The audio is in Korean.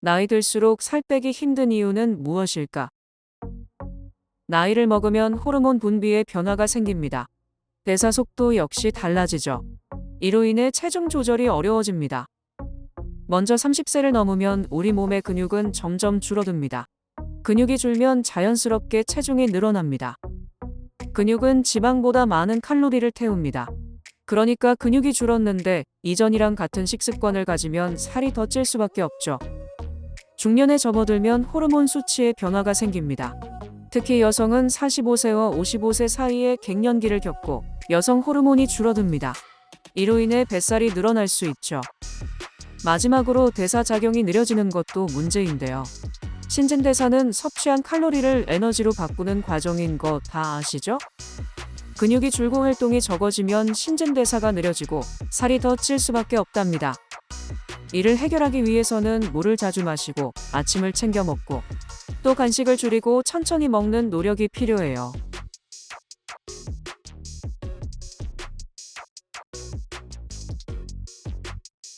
나이 들수록 살 빼기 힘든 이유는 무엇일까? 나이를 먹으면 호르몬 분비에 변화가 생깁니다. 대사 속도 역시 달라지죠. 이로 인해 체중 조절이 어려워집니다. 먼저 30세를 넘으면 우리 몸의 근육은 점점 줄어듭니다. 근육이 줄면 자연스럽게 체중이 늘어납니다. 근육은 지방보다 많은 칼로리를 태웁니다. 그러니까 근육이 줄었는데 이전이랑 같은 식습관을 가지면 살이 더 찔 수밖에 없죠. 중년에 접어들면 호르몬 수치에 변화가 생깁니다. 특히 여성은 45세와 55세 사이에 갱년기를 겪고 여성 호르몬이 줄어듭니다. 이로 인해 뱃살이 늘어날 수 있죠. 마지막으로 대사 작용이 느려지는 것도 문제인데요. 신진대사는 섭취한 칼로리를 에너지로 바꾸는 과정인 거 다 아시죠? 근육이 줄고 활동이 적어지면 신진대사가 느려지고 살이 더 찔 수밖에 없답니다. 이를 해결하기 위해서는 물을 자주 마시고 아침을 챙겨 먹고 또 간식을 줄이고 천천히 먹는 노력이 필요해요.